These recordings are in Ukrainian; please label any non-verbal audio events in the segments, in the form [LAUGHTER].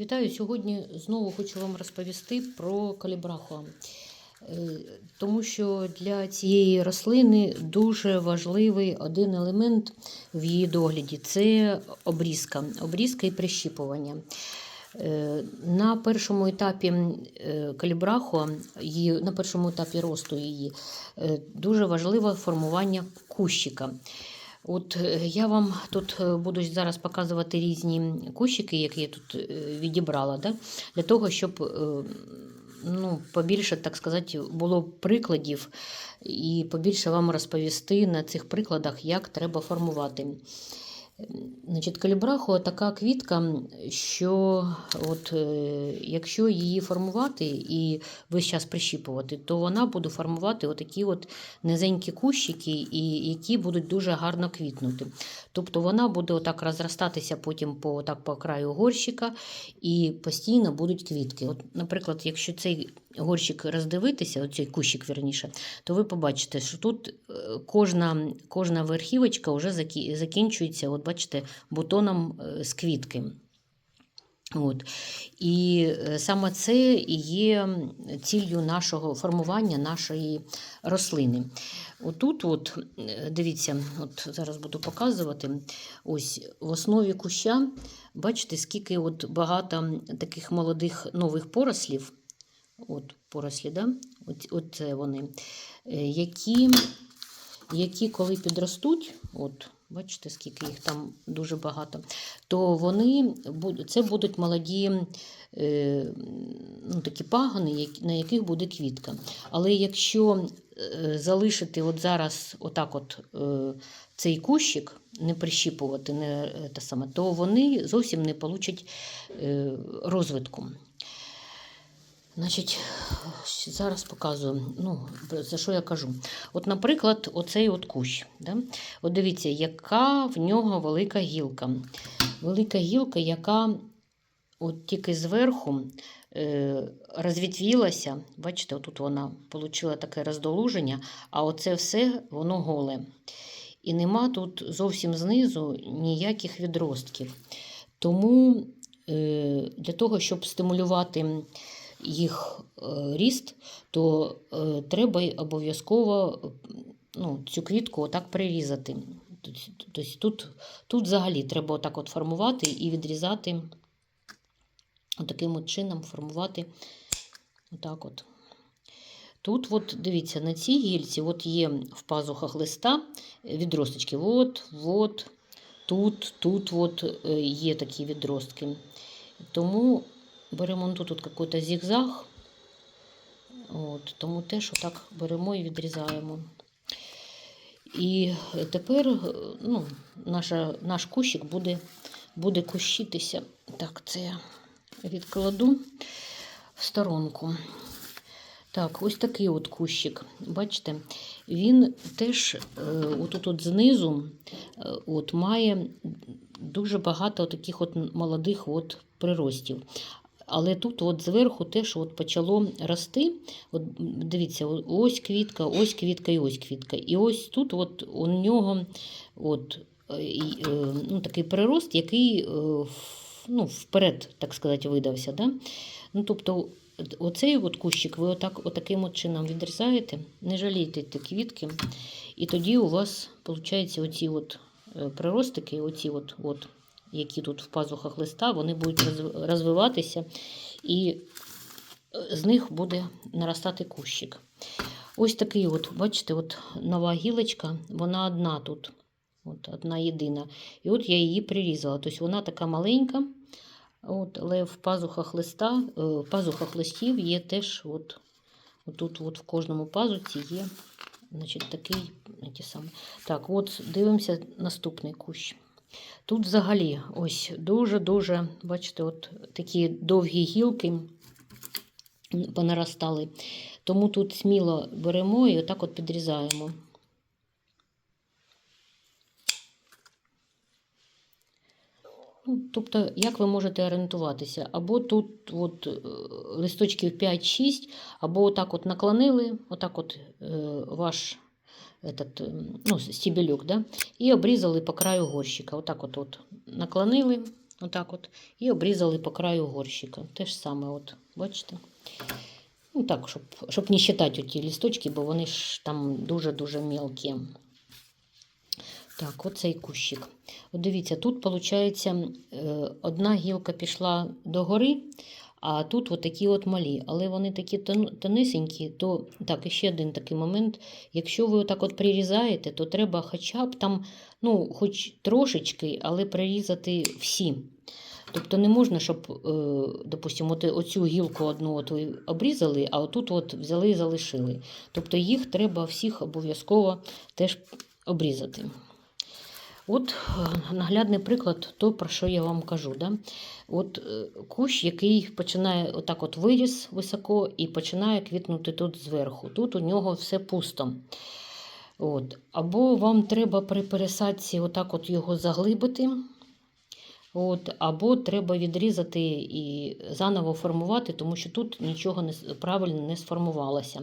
Вітаю! Сьогодні знову хочу вам розповісти про калібрахуа. Е, Тому що для цієї рослини дуже важливий один елемент в її догляді це обрізка, обрізка і прищіпування. Е, На першому етапі е, її, на першому етапі росту її, дуже важливе формування кущика. От е, я вам тут е, буду зараз показувати різні кущики, які я тут е, відібрала, да? для того, щоб ну, побільше, так сказати, було прикладів і побільше вам розповісти на цих прикладах, як треба формувати. Значить, калібрахуа така квітка, що от, е, якщо її формувати і весь час прищіпувати, то вона буде формувати отакі от низенькі кущики, і які будуть дуже гарно квітнути. Тобто вона буде отак розростатися потім по, отак, по краю горщика і постійно будуть квітки. От, Наприклад, якщо цей горщик роздивитися, оцей кущик верніше, то ви побачите, що тут е, кожна, кожна верхівочка вже закінчується, от бачите, бутоном е, з квітки. От. І е, саме це і є ціллю нашого формування нашої рослини. Отут, от, дивіться, от зараз буду показувати. Ось в основі куща, бачите, скільки от багато таких молодих нових порослів. От порослі, да? от, оце вони, е, які, які коли підростуть, от, бачите, скільки їх там дуже багато, то вони це будуть молоді е, ну, такі пагони, на яких буде квітка. Але якщо е, залишити от зараз отак от, е, цей кущик, не прищіпувати, не, е, те саме, то вони зовсім не получать е, розвитку. Значить, зараз показую, ну, за що я кажу. От, наприклад, оцей от кущ. Да? От дивіться, яка в нього велика гілка. Велика гілка, яка от тільки зверху е, розвітвілася. Бачите, отут вона отримала таке роздолуження, а оце все воно голе. І нема тут зовсім знизу ніяких відростків. Тому е, для того, щоб стимулювати їх е, ріст, то е, треба обов'язково е, ну, цю квітку отак прирізати. Тобто тут, тут взагалі треба отак от формувати і відрізати, таким от чином формувати отак от. Тут, от, дивіться, на цій гільці от є в пазухах листа відросточки. От, от, тут, тут от е, є такі відростки. Тому беремо ну, тут, какой-то зигзаг. От, тому теж отак беремо і відрізаємо. І тепер е, ну, наша, наш кущик буде, буде кущитися. Так, це я відкладу в сторонку. Так, ось такий от кущик. Бачите, він теж е, отут от знизу е, от, має дуже багато таких от молодих от приростів. Але тут от зверху теж от почало рости. От Дивіться, ось квітка, ось квітка і ось квітка. І ось тут от у нього от, е, е, ну, такий прирост, який е, ну, вперед, так сказати, видався. Да? Ну, тобто, оцей от кущик ви отак, отаким от чином відрізаєте, не жалійте ті квітки, і тоді у вас виходить оці от приростики, оці от, от, які тут в пазухах листа, вони будуть розвиватися, і е, з них буде наростати кущик. Ось такий, от, бачите, от нова гілочка, вона одна тут, от, одна єдина. І от я її прирізала. Тобто вона така маленька, от, але в пазухах листа, е, в пазухах листів є теж, от, отут от в кожному пазуці є значить, такий. Ті самі. Так, от дивимося наступний кущ. Тут взагалі ось дуже-дуже, бачите, от такі довгі гілки понаростали. Тому тут сміло беремо і отак от підрізаємо. Ну, тобто, як ви можете орієнтуватися? Або тут от, е, листочків 5-6, або отак от наклонили, отак от е, ваш этот, ну, стебелюк, да? і обрізали по краю горщика. Отак от, от наклонили, Отак от. І обрізали по краю горщика. Те ж саме, от, бачите? Ну так, щоб, щоб не вважати ті лісточки, бо вони ж там дуже-дуже мелкі. Так, оцей кущик. От дивіться, тут, виходить, одна гілка пішла догори, а тут от такі от малі. Але вони такі тон- тонесенькі, то так, ще один такий момент. Якщо ви отак от прирізаєте, то треба хоча б там, ну, хоч трошечки, але прирізати всі. Тобто не можна, щоб, е, допустимо, оцю гілку одну от обрізали, а отут от взяли і залишили. Тобто їх треба всіх обов'язково теж обрізати. От е, наглядний приклад, то, про що я вам кажу. Да? От е, кущ, який починає отак от виріс високо і починає квітнути тут зверху. Тут у нього все пусто. От. Або вам треба при пересадці отак от його заглибити. От, або треба відрізати і заново формувати, тому що тут нічого не, правильно не сформувалося.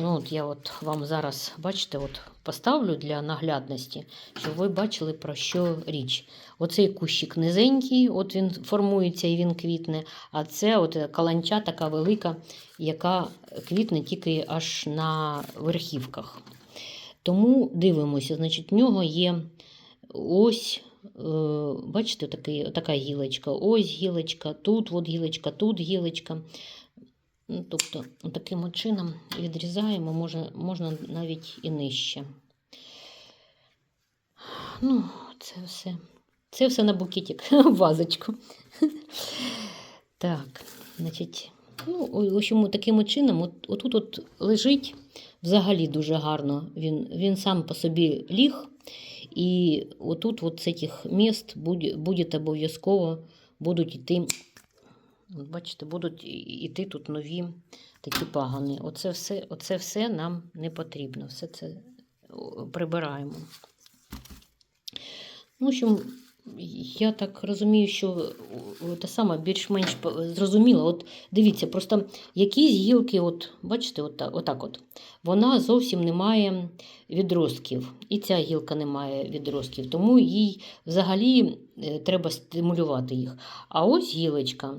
Ну, от я от вам зараз, бачите, от поставлю для наглядності, щоб ви бачили, про що річ. Оцей кущик низенький, от він формується і він квітне, а це от каланча така велика, яка квітне тільки аж на верхівках. Тому дивимося, значить, в нього є ось, е, бачите, такий, така гілочка, ось гілочка, тут от гілочка, тут гілочка. Ну, Тобто, таким чином відрізаємо, може, можна навіть і нижче. Ну, це все. Це все на букетик, [LAUGHS] вазочку. Так, значить, ну, в общем, таким чином, от, отут от лежить взагалі дуже гарно. Він, він сам по собі ліг, і отут от з цих міст буде обов'язково будуть йти, бачите, будуть і- йти тут нові такі пагани. Оце все, оце все нам не потрібно. Все це прибираємо. Ну, в я так розумію, що о, те саме більш-менш зрозуміло. От дивіться, просто якісь гілки, от, бачите, от, отак от, вона зовсім не має відростків. І ця гілка не має відростків, тому їй взагалі е, треба стимулювати їх. А ось гілочка,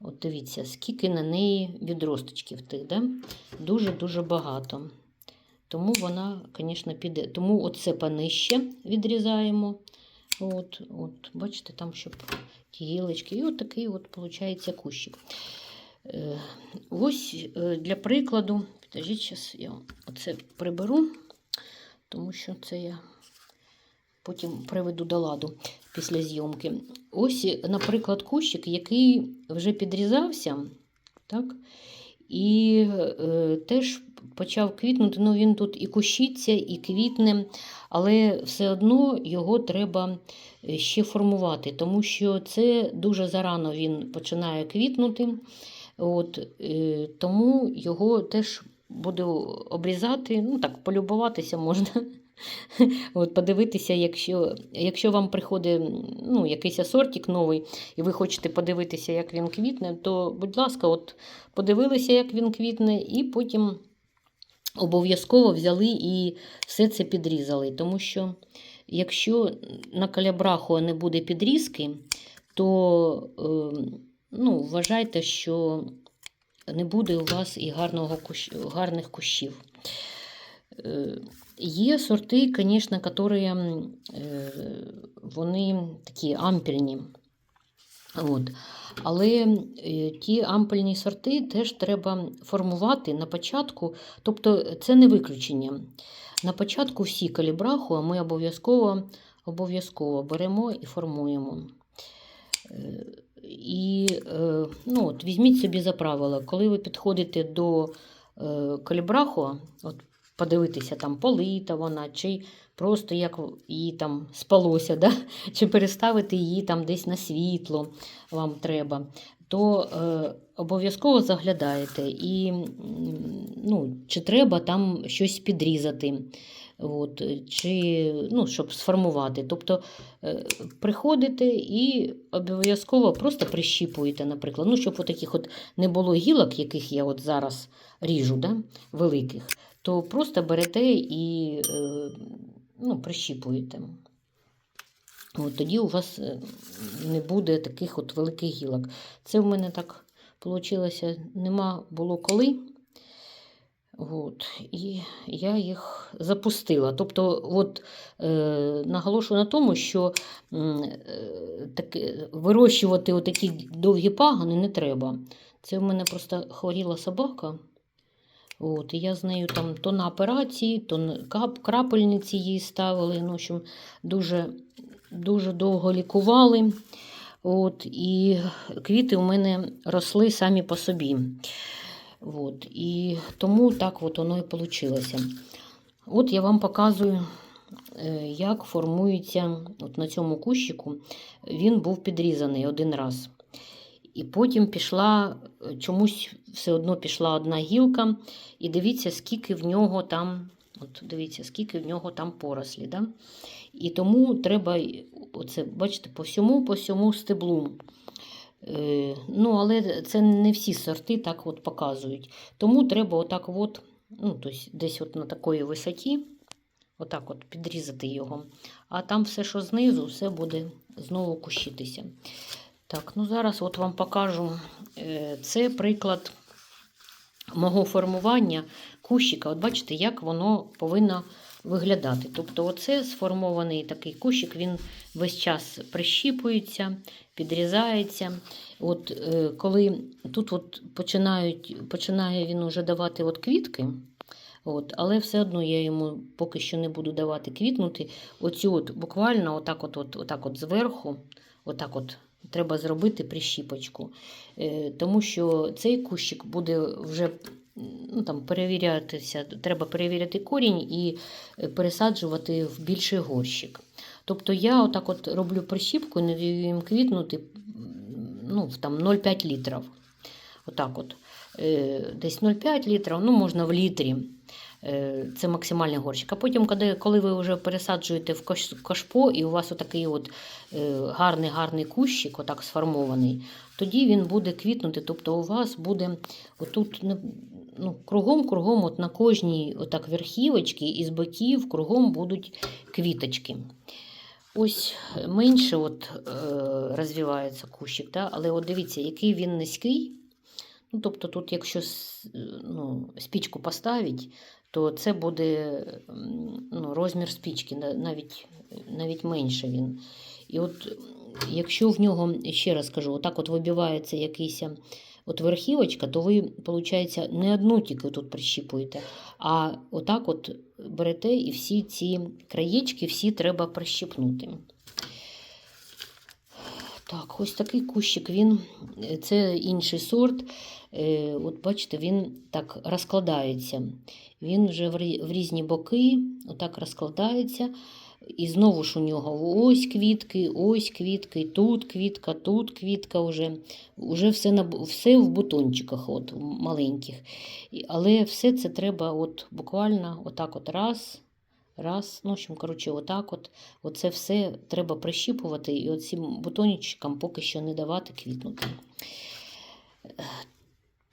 от дивіться, скільки на неї відросточків тих, да? дуже-дуже багато. Тому вона, звісно, піде. Тому оце понижче відрізаємо. От, от, бачите, там, щоб ті гілочки. І от такий от, виходить, кущик. Е, ось е, для прикладу, підождіть, зараз я оце приберу, тому що це я потім приведу до ладу після зйомки. Ось, наприклад, кущик, який вже підрізався, так? І е, теж почав квітнути. Ну, він тут і кущиться, і квітне, але все одно його треба е, ще формувати, тому що це дуже зарано він починає квітнути. От, е, тому його теж буду обрізати, ну так, полюбуватися можна. От, подивитися, якщо, якщо вам приходить ну, якийсь асортик новий, і ви хочете подивитися, як він квітне, то, будь ласка, от, подивилися, як він квітне, і потім обов'язково взяли і все це підрізали. Тому що якщо на калябраху не буде підрізки, то е, ну, вважайте, що не буде у вас і гарного гарних кущів. Є сорти, звісно, які е, вони такі ампельні. От. Але е, ті ампельні сорти теж треба формувати на початку, тобто це не виключення. На початку всі калібраху ми обов'язково обов'язково беремо і формуємо. Е, І ну, от, візьміть собі за правило, коли ви підходите до калібраху, от, подивитися, там полита вона, чи просто як її там спалося, да? чи переставити її там десь на світло вам треба, то е, обов'язково заглядаєте, і ну, чи треба там щось підрізати. От, чи, ну, щоб сформувати. Тобто е, приходите і обов'язково просто прищіпуєте, наприклад. Ну, щоб от таких от не було гілок, яких я от зараз ріжу, да, великих, то просто берете і е, ну, прищіпуєте. От тоді у вас е, не буде таких от великих гілок. Це в мене так вийшло, нема було коли. От, і я їх запустила. Тобто, от, е, наголошую на тому, що е, таке, вирощувати отакі довгі пагони не треба. Це в мене просто хворіла собака. От, і я з нею там то на операції, то кап- крапельниці їй ставили. Ну, в дуже, дуже довго лікували. От, і квіти у мене росли самі по собі. От, і тому так от воно і вийшло. От я вам показую, е, як формується от на цьому кущику. Він був підрізаний один раз. І потім пішла, е, чомусь все одно пішла одна гілка, і дивіться, скільки в нього там, от дивіться, скільки в нього там порослі. Да? І тому треба, оце, бачите, по всьому, по всьому стеблу. Е, ну, але це не всі сорти так от показують. Тому треба отак от, ну, тобто десь от на такій висоті, отак от підрізати його. А там все, що знизу, все буде знову кущитися. Так, ну зараз от вам покажу. Е, Це приклад мого формування кущика. От бачите, як воно повинно виглядати. Тобто, оце сформований такий кущик, він весь час прищіпується, підрізається. От е, коли тут от починають, починає він уже давати от квітки. От, але все одно я йому поки що не буду давати квітнути. Оцю от буквально отак от, от, отак от зверху, отак от треба зробити прищіпочку. Е, тому що цей кущик буде вже ну, там, перевірятися, треба перевіряти корінь і е, пересаджувати в більший горщик. Тобто я отак от роблю прищіпку, не даю їм квітнути ну, там 0,5 літрів. Отак от. Е, Десь 0,5 літрів, ну можна в літрі. Е, Це максимальний горщик. А потім, коли, ви вже пересаджуєте в кашпо, і у вас отакий от е, гарний гарний кущик, отак сформований, тоді він буде квітнути. Тобто у вас буде отут ну, кругом, кругом, от на кожній отак верхівочці і з боків кругом будуть квіточки. Ось менше от, е, розвивається кущик, да? але от дивіться, який він низький. Ну, тобто тут, якщо ну, спічку поставити, то це буде ну, розмір спічки, навіть, навіть менше він. І от якщо в нього, ще раз кажу, отак от вибивається якийсь от верхівочка, то ви, виходить, не одну тільки тут прищіпуєте, а отак от берете і всі ці краєчки всі треба прищіпнути. Так, ось такий кущик, він, е, це інший сорт. Е, От бачите, він так розкладається. Він вже в різні боки, отак розкладається. І знову ж у нього ось квітки, ось квітки, тут квітка, тут квітка вже. Уже все, на, все в бутончиках от, маленьких. Але все це треба от, буквально отак от раз, раз, ну, в общем, коротше, отак от. Оце все треба прищіпувати і оцим бутончикам поки що не давати квітнути.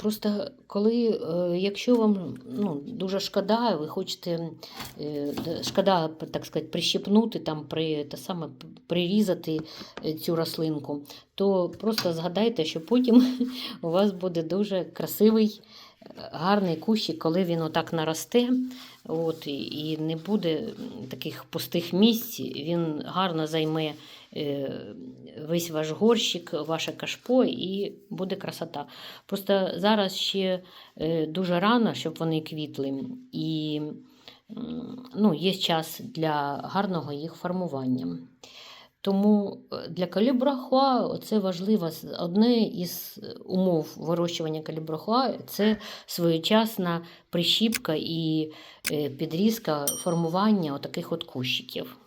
Просто коли, е, якщо вам ну, дуже шкода, ви хочете е, шкода, так сказати, прищепнути, там, при, те саме, прирізати е, цю рослинку, то просто згадайте, що потім [LAUGHS] у вас буде дуже красивий, гарний кущик, коли він отак наросте. От, і- не буде таких пустих місць, він гарно займе весь ваш горщик, ваше кашпо, і буде красота. Просто зараз ще е, дуже рано, щоб вони квітли, і ну, є час для гарного їх формування. Тому е, для калібрахуа це важливо. Одне із умов вирощування калібрахуа це своєчасна прищіпка і е, підрізка формування отаких от кущиків.